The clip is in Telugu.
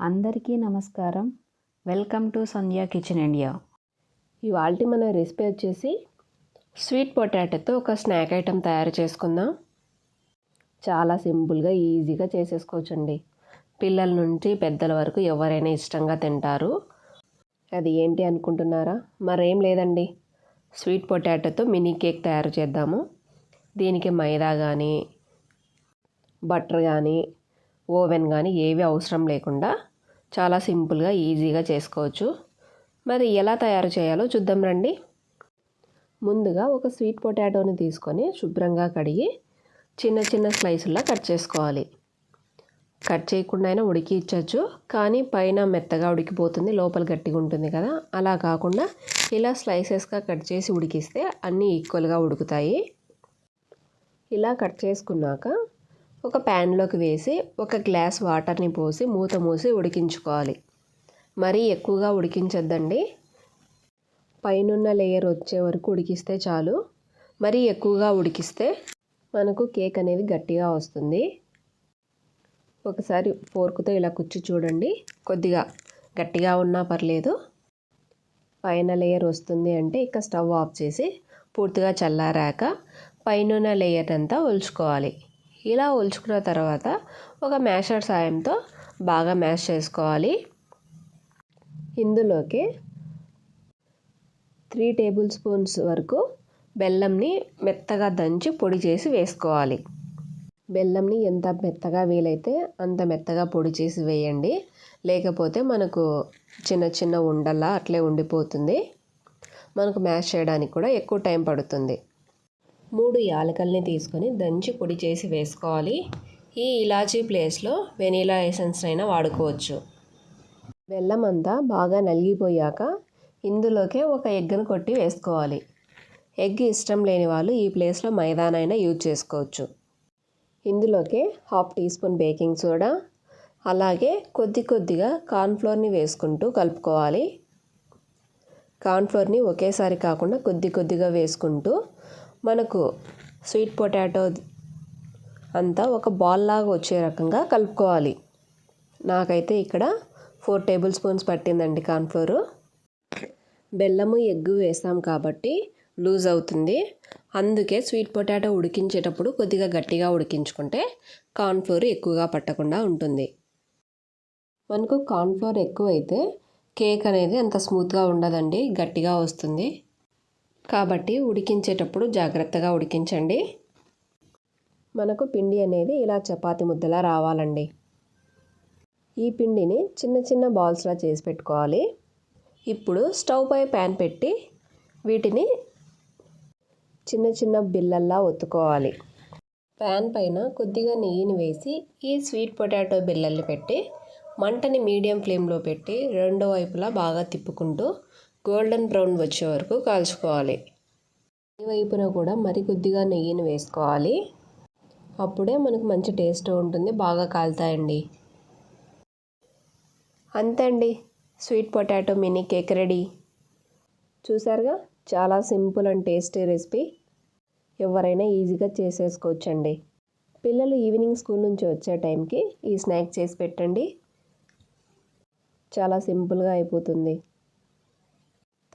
అందరికీ నమస్కారం. Welcome to Sandhya kitchen India. ఇవాళ మన రెసిపీ వచ్చేసి స్వీట్ పొటాటోతో ఒక స్నాక్ ఐటెం తయారు చేసుకుందాం. చాలా సింపుల్గా ఈజీగా చేసేసుకోవచ్చండి. పిల్లల నుంచి పెద్దల వరకు ఎవరైనా ఇష్టంగా తింటారు. అది ఏంటి అనుకుంటున్నారా? మరేం లేదండి. స్వీట్ పొటాటోతో మినీ కేక్ తయారు చేద్దాము. దీనికి మైదా కానీ బటర్ కానీ ఓవెన్ కానీ ఏవి అవసరం లేకుండా చాలా సింపుల్గా ఈజీగా చేసుకోవచ్చు. మరి ఎలా తయారు చేయాలో చూద్దాం రండి. ముందుగా ఒక స్వీట్ పొటాటోని తీసుకొని శుభ్రంగా కడిగి చిన్న చిన్న స్లైసుల్లో కట్ చేసుకోవాలి. కట్ చేయకుండా అయినా ఉడికి ఇచ్చచ్చు కానీ పైన మెత్తగా ఉడికిపోతుంది లోపల గట్టిగా ఉంటుంది కదా. అలా కాకుండా ఇలా స్లైసెస్గా కట్ చేసి ఉడికిస్తే అన్నీ ఈక్వల్గా ఉడుకుతాయి. ఇలా కట్ చేసుకున్నాక ఒక ప్యాన్లోకి వేసి ఒక గ్లాస్ వాటర్ని పోసి మూత మూసి ఉడికించుకోవాలి. మరీ ఎక్కువగా ఉడికించొద్దండి. పైనున్న లేయర్ వచ్చే వరకు ఉడికిస్తే చాలు. మరీ ఎక్కువగా ఉడికిస్తే మనకు కేక్ అనేది గట్టిగా వస్తుంది. ఒకసారి ఫోర్క్తో ఇలా కుచ్చి చూడండి. కొద్దిగా గట్టిగా ఉన్నా పర్లేదు. పైన లేయర్ వస్తుంది అంటే ఇక స్టవ్ ఆఫ్ చేసి పూర్తిగా చల్లారాక పైన లేయర్ అంతా ఒలుచుకోవాలి. ఇలా ఒలుచుకున్న తర్వాత ఒక మ్యాషర్ సాయంతో బాగా మ్యాష్ చేసుకోవాలి. ఇందులోకి త్రీ టేబుల్ స్పూన్స్ వరకు బెల్లంని మెత్తగా దంచి పొడి చేసి వేసుకోవాలి. బెల్లంని ఎంత మెత్తగా వీలైతే అంత మెత్తగా పొడి చేసి వేయండి. లేకపోతే మనకు చిన్న చిన్న ఉండలా అట్లే ఉండిపోతుంది. మనకు మ్యాష్ చేయడానికి కూడా ఎక్కువ టైం పడుతుంది. మూడు యాలకల్ని తీసుకొని దంచి పొడి చేసి వేసుకోవాలి. ఈ ఇలాచీ ప్లేస్లో వెనీలా ఎసెన్స్ అయినా వాడుకోవచ్చు. బెల్లం అంతా బాగా నలిగిపోయాక ఇందులోకే ఒక ఎగ్గును కొట్టి వేసుకోవాలి. ఎగ్ ఇష్టం లేని వాళ్ళు ఈ ప్లేస్లో మైదానైనా యూజ్ చేసుకోవచ్చు. ఇందులోకే half teaspoon baking soda అలాగే కొద్ది కొద్దిగా కార్న్ఫ్లోర్ని వేసుకుంటూ కలుపుకోవాలి. కార్న్ఫ్లోర్ని ఒకేసారి కాకుండా కొద్ది కొద్దిగా వేసుకుంటూ మనకు స్వీట్ పొటాటో అంతా ఒక బాల్ లాగా వచ్చే రకంగా కలుపుకోవాలి. నాకైతే ఇక్కడ ఫోర్ టేబుల్ స్పూన్స్ పట్టిందండి కార్న్ఫ్లోరు. బెల్లము ఎగ్గు వేస్తాం కాబట్టి లూజ్ అవుతుంది. అందుకే స్వీట్ పొటాటో ఉడికించేటప్పుడు కొద్దిగా గట్టిగా ఉడికించుకుంటే కార్న్ఫ్లోర్ ఎక్కువగా పట్టకుండా ఉంటుంది. మనకు కార్న్ఫ్లోర్ ఎక్కువైతే కేక్ అనేది అంత స్మూత్గా ఉండదండి గట్టిగా వస్తుంది. కాబట్టి ఉడికించేటప్పుడు జాగ్రత్తగా ఉడికించండి. మనకు పిండి అనేది ఇలా చపాతి ముద్దలా రావాలండి. ఈ పిండిని చిన్న చిన్న బాల్స్లా చేసి పెట్టుకోవాలి. ఇప్పుడు స్టవ్ పై ప్యాన్ పెట్టి వీటిని చిన్న చిన్న బిల్లల్లా ఒత్తుకోవాలి. ప్యాన్ పైన కొద్దిగా నెయ్యిని వేసి ఈ స్వీట్ పొటాటో బిల్లల్ని పెట్టి మంటని మీడియం ఫ్లేమ్లో పెట్టి రెండో వైపులా బాగా తిప్పుకుంటూ గోల్డెన్ బ్రౌన్ వచ్చే వరకు కాల్చుకోవాలి. ఈ వైపున కూడా మరి కొద్దిగా నెయ్యిని వేసుకోవాలి. అప్పుడే మనకు మంచి టేస్ట్ ఉంటుంది బాగా కాలుతాయండి. అంతే అండి. Sweet potato mini cake ready. చూసారుగా? చాలా సింపుల్ అండ్ టేస్టీ రెసిపీ. ఎవరైనా ఈజీగా చేసేసుకోవచ్చండి. పిల్లలు ఈవినింగ్ స్కూల్ నుంచి వచ్చే టైంకి ఈ స్నాక్ చేసి పెట్టండి. చాలా సింపుల్గా అయిపోతుంది.